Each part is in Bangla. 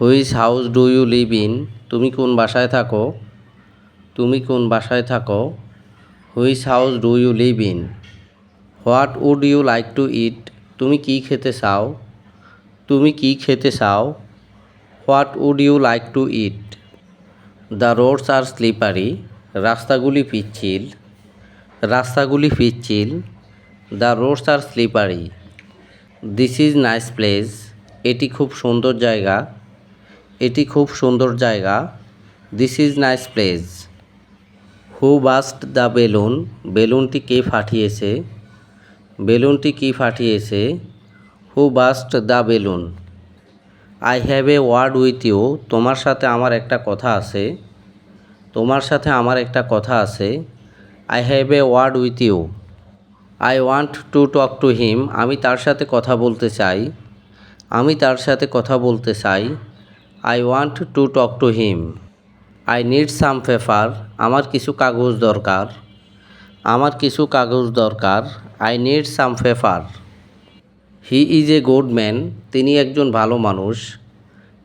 Which house do you live in? তুমি কোন বাসায় থাকো? তুমি কোন বাসায় থাকো? Which house do you live in? What would you like to eat? তুমি কি খেতে চাও? তুমি কি খেতে চাও? What would you like to eat? The roads are slippery. রাস্তাগুলি পিচ্ছিল। রাস্তাগুলি পিচ্ছিল। The roads are slippery. This is nice place. এটি খুব সুন্দর জায়গা। এটি খুব সুন্দর জায়গা। This is nice place who burst the balloon বেলুনটি কে ফাটিয়েছে? বেলুনটি কি ফাটিয়েছে? Who burst the balloon I have a word with you তোমার সাথে আমার একটা কথা আছে। তোমার সাথে আমার একটা কথা আছে। I have a word with you I want to talk to him আমি তার সাথে কথা বলতে চাই। আমি তার সাথে কথা বলতে চাই। I want to talk to him I need some paper আমার কিছু কাগজ দরকার। আমার কিছু কাগজ দরকার। I need some paper he is a good man তিনি একজন ভালো মানুষ।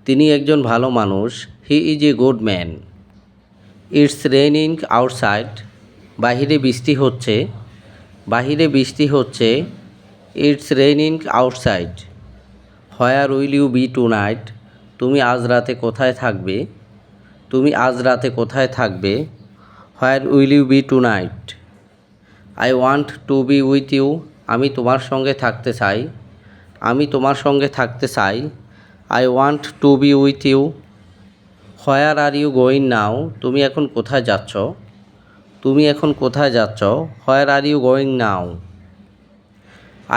তিনি একজন ভালো মানুষ। He is a good man it's raining outside বাহিরে বৃষ্টি হচ্ছে। বাহিরে বৃষ্টি হচ্ছে। It's raining outside where will you be tonight তুমি আজ রাতে কোথায় থাকবে? তুমি আজ রাতে কোথায় থাকবে? Where will you be tonight I want to be with you আমি তোমার সঙ্গে থাকতে চাই। আমি তোমার সঙ্গে থাকতে চাই। I want to be with you where are you going now তুমি এখন কোথায় যাচ্ছ? তুমি এখন কোথায় যাচ্ছ? Where are you going now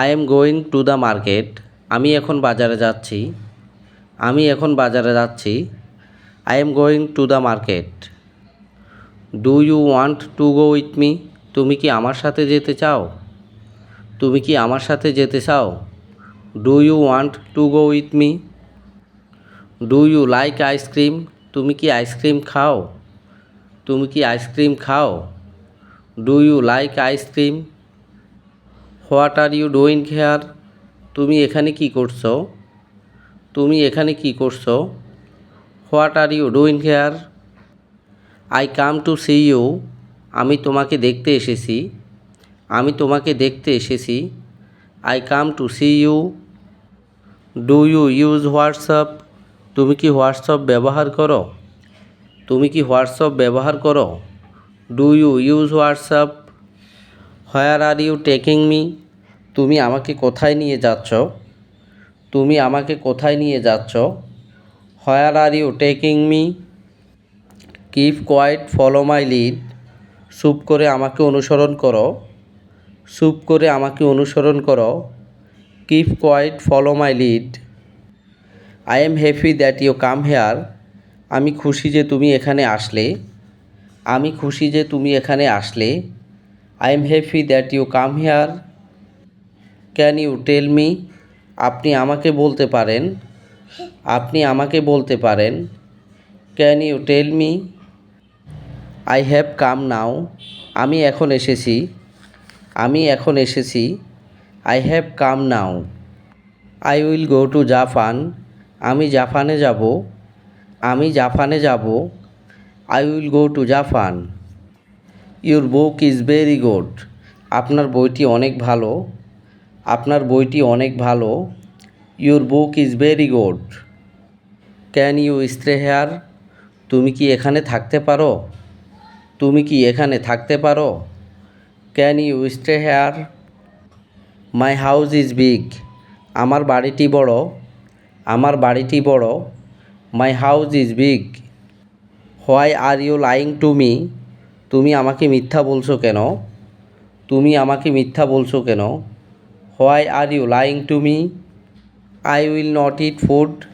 I am going to the market আমি এখন বাজারে যাচ্ছি। আমি এখন বাজারে যাচ্ছি। I am going to the market do you want to go with me তুমি কি আমার সাথে যেতে চাও? তুমি কি আমার সাথে যেতে চাও? Do you want to go with me do you like ice cream তুমি কি আইসক্রিম খাও? তুমি কি আইসক্রিম খাও? Do you like ice cream what are you doing here তুমি এখানে কি করছ? তুমি এখানে কি করছ? What are you doing here I come to see you আমি তোমাকে দেখতে এসেছি। আমি তোমাকে দেখতে এসেছি। I come to see you do you use WhatsApp তুমি কি হোয়াটসঅ্যাপ ব্যবহার করো? তুমি কি হোয়াটসঅ্যাপ ব্যবহার করো? Do you use WhatsApp where are you taking me তুমি আমাকে কোথায় নিয়ে যাচ্ছ? তুমি আমাকে কোথায় নিয়ে যাচ্ছ? Where are you taking me keep quiet follow my lead চুপ করে আমাকে অনুসরণ করো। চুপ করে আমাকে অনুসরণ করো। Keep quiet follow my lead I am happy that you come here আমি খুশি যে তুমি এখানে আসলে। আমি খুশি যে তুমি এখানে আসলে। I am happy that you come here can you tell me আপনি আমাকে বলতে পারেন, আপনি আমাকে বলতে পারেন can you tell me I have come now আমি এখন এসেছি, আমি এখন এসেছি I have come now I will go to Japan আমি জাপানে যাব, আমি জাপানে যাব I will go to Japan your book is very good আপনার বইটি অনেক ভালো আপনার বইটি অনেক ভালো। Your book is very good can you stay here তুমি কি এখানে থাকতে পারো? তুমি কি এখানে থাকতে পারো? Can you stay here my house is big আমার বাড়িটি বড়। আমার বাড়িটি বড়। My house is big why are you lying to me তুমি আমাকে মিথ্যা বলছো কেন? তুমি আমাকে মিথ্যা বলছো কেন? Why are you lying to me? I will not eat food.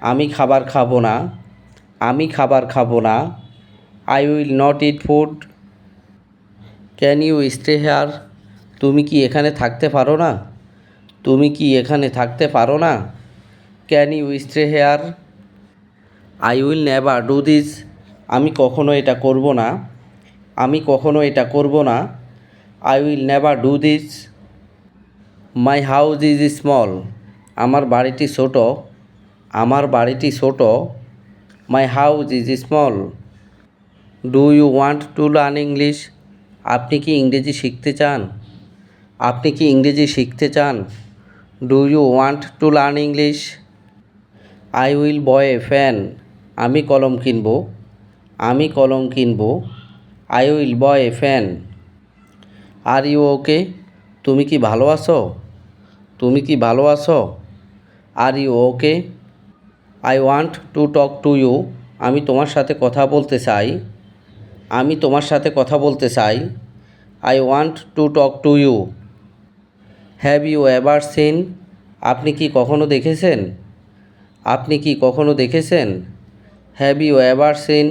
আমি খাবার খাব না। আমি খাবার খাব না। I will not eat food. Can you stay here? তুমি কি এখানে থাকতে পারো না? তুমি কি এখানে থাকতে পারো না? Can you stay here? I will never do this. আমি কখনো এটা করব না। আমি কখনো এটা করব না। I will never do this. My house is small আমার বাড়িটি ছোট। আমার বাড়িটি ছোট। My house is small do you want to learn English আপনি কি ইংরেজি শিখতে চান? আপনি কি ইংরেজি শিখতে চান? Do you want to learn English I will buy a fan আমি কলম কিনব। আমি কলম কিনব। I will buy a fan are you okay তুমি কি ভালো আছো? তুমি কি ভালো আছো? Are you okay I want to talk to you আমি তোমার সাথে কথা বলতে চাই। আমি তোমার সাথে কথা বলতে চাই। I want to talk to you have you ever seen আপনি কি কখনো দেখেছেন? আপনি কি কখনো দেখেছেন? Have you ever scene